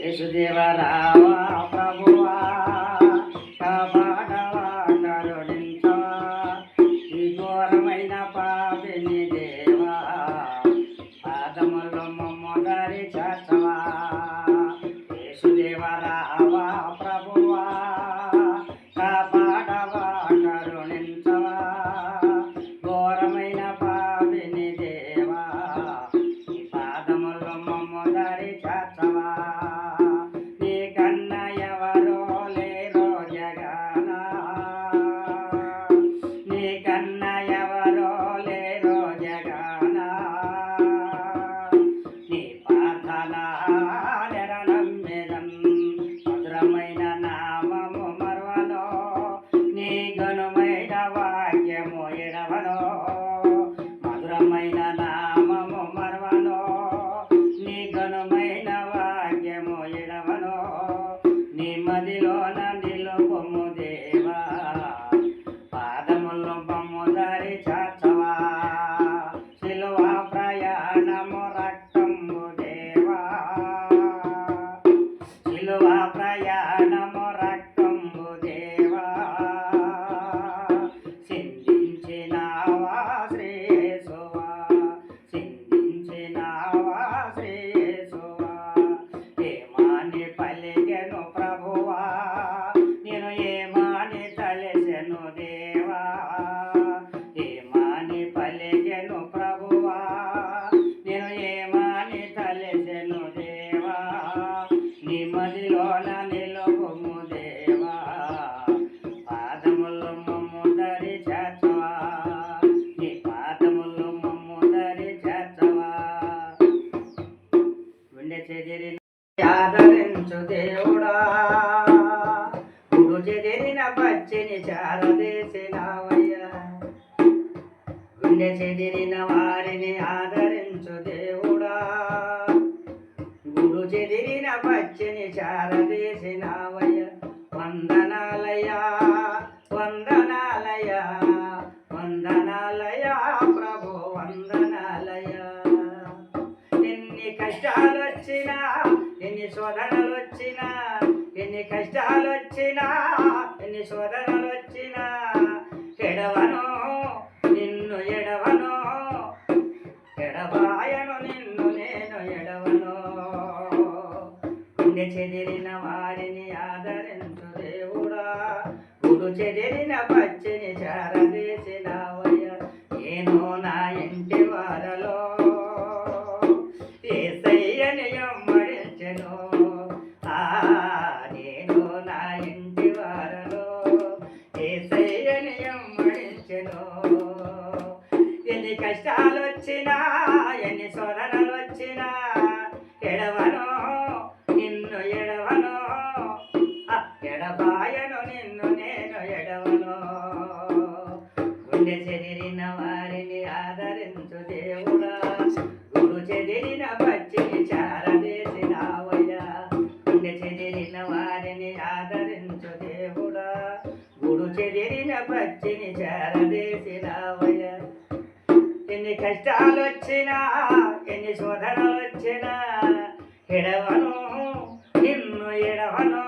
యేసుదేవరావా ప్రభువా ఈ ఘోరమైన పాపిని దేవా పాదములు మమ్మ దారి చేర్చవా మమ్మ దారి నీ కన్న ఎవరో లేరో జగన? నీ కన్న ఎవరో లేరో జగన? నీ ప్రార్థనా ఆదరించు దేవుడా. గుడు చెదిరిన పచ్చిని చారదేసినావయ్యా. గుండె చెదిరిన వారిని ఆదరించు దేవుడా. గురు చెదిరిన పచ్చిని చారదేసినావయ్య. వందనాలయా వందనాలయా వందనాలయా ప్రభు వందనాలయా ఎన్ని కష్టాలు వచ్చినా శోధనలు వచ్చినా ఎన్ని కష్టాలు వచ్చినా ఎన్ని శోధనలు వచ్చినా ఎడవను నిన్ను ఎడవను ఎడవాయను నిన్ను నేను ఎడవను. గుండె చెదిరిన వారిని ఆదరించు దేవుడా గుడు చెదిరిన పచ్చిని చారదేశే కష్టాలు వచ్చినా ఎన్ని శోధనలు వచ్చినా ఎడవను నిన్ను ఎడవను ఎడబాయను నిన్ను నేను ఎడవను. గుండె చెదిరిన వారిని ఆదరించు దేవుడా గుడు చెదిరిన పచ్చిని చారదేసినావయ్యా గుండె చెదిరిన వారిని ఆదరించు దేవుడా గుడు చెదిరిన పచ్చిని చారదేసినావయ్యా ఎన్ని కష్టాలు వచ్చినా ఎన్ని శోధనలు వచ్చినా ఎడవను నిన్ను ఎడవను.